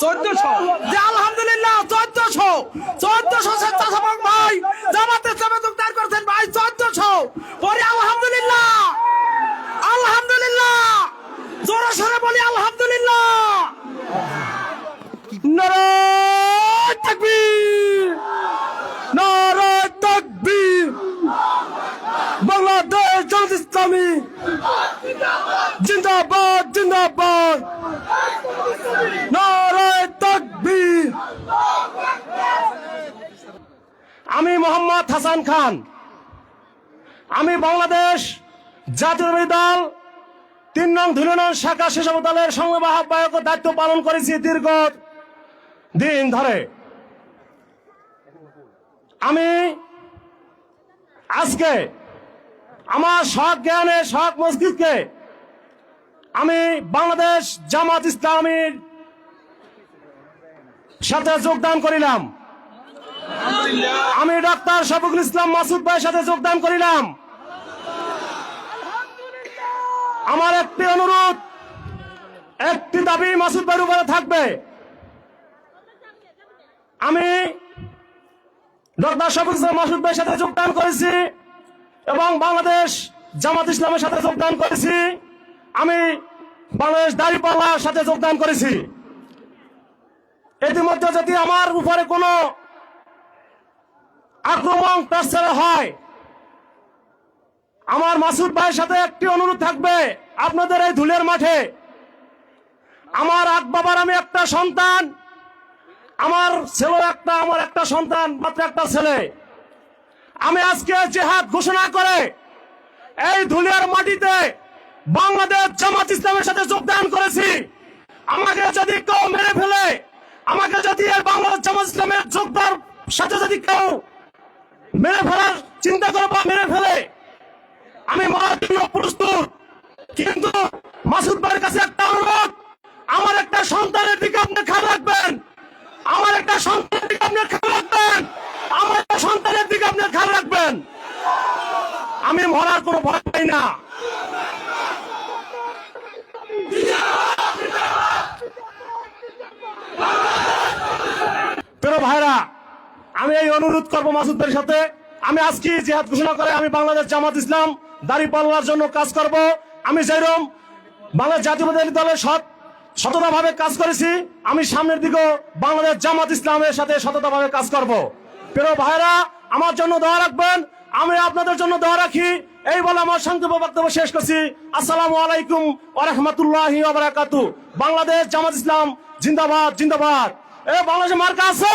চোদ্দশো। যে আলহামদুলিল্লাহ চোদ্দশো। চোদ্দশো স্বেচ্ছাসেবক ভাই, জামাতে যোগদান করছেন ভাই, চোদ্দশো। পরে আলহামদুলিল্লাহ আলহামদুলিল্লাহ। জোরে সরে বলি আলহামদুলিল্লাহ নারায় তাকবীর নারায় তাকবীর বাংলাদেশ জামাত ইসলামী জিন্দাবাদ জিন্দাবাদ নারায় তাকবীর আমি মোহাম্মদ হাসান খান। আমি বাংলাদেশ জাতীয়তাবাদী দল, তিন নং ধুলনন শাখা শিশু দলের সংগ্রাম দায়িত্ব পালন করেছি দীর্ঘ দিন ধরে। আমি আজকে আমার শখ জ্ঞানে, শখ মসজিদকে আমি বাংলাদেশ জামাত ইসলামীর সাথে যোগদান করিলাম। আমি ডাক্তার শফিকুল ইসলাম মাসুদ ভাইয়ের সাথে যোগদান করিলাম। আমার একটি অনুরোধ একটি দাবি মাসুদ ভাইয়ের উপরে থাকবে। আমি ডক্টর শফিকুল ইসলাম মাসুদ ভাইয়ের সাথে যোগদান করেছি এবং বাংলাদেশ জামাত ইসলামের সাথে যোগদান করেছি। আমি বাংলাদেশ দাঁড়িপাল্লার সাথে যোগদান করেছি। ইতিমধ্যে যদি আমার উপরে কোনো আক্রমণ টর্চার হয়। আমার মাসুদ ভাইয়ের সাথে একটি অনুরোধ থাকবে আপনাদের এই ধুলের মাঠে। আমার আক বাবার আমি একটা সন্তান, আমার ছেলে একটা, আমার একটা সন্তান, মাত্র একটা ছেলে। আমি আজকে জেহাদ ঘোষণা করে এই ধুলিয়ার মাটিতে বাংলাদেশ জামাত ইসলামের সাথে যোগদান করেছি। আমাকে যদি কেউ মেরে ফেলে, আমাকে যদি বাংলাদেশ জামাত ইসলামের যোগদান সাথে যদি কেউ মেরে ফেলার চিন্তা করে বা মেরে ফেলে। আমি মারার জন্য প্রস্তুত। কিন্তু মাসুদ ভাইয়ের কাছে একটা অনুরোধ, আমার একটা সন্তানের দিকে আপনি খেয়াল রাখবেন। আমার একটা সন্তানের দিকে আপনি খেয়াল রাখবেন। আমার একটা সন্তানের দিকে আপনি খেয়াল রাখবেন। আমি মরার কোনো ভয় পাই না। ভাইরা আমি এই অনুরোধ করব মাসুদের সাথে। আমি আজকে জেহাদ ঘোষণা করে আমি বাংলাদেশ জামাত ইসলাম দাড়ি পাল্লার জন্য কাজ করব। আমি যেরকম বাংলাদেশ জাতীয়বাদী দলের সৎ, সততাভাবে কাজ করেছি, আমি সামনের দিকেও বাংলাদেশ জামাত ইসলামের সাথে সততাভাবে কাজ করব। প্রিয় ভাইরা আমার জন্য দোয়া রাখবেন, আমি আপনাদের জন্য দোয়া রাখি। এই বলে আমার সংক্ষিপ্ত বক্তব্য শেষ করছি। আসসালামু আলাইকুম ওরহমতুল্লাহি বারাকাতু। বাংলাদেশ জামাত ইসলাম জিন্দাবাদ জিন্দাবাদ। এ বাংলাদেশে মার্কা আছে?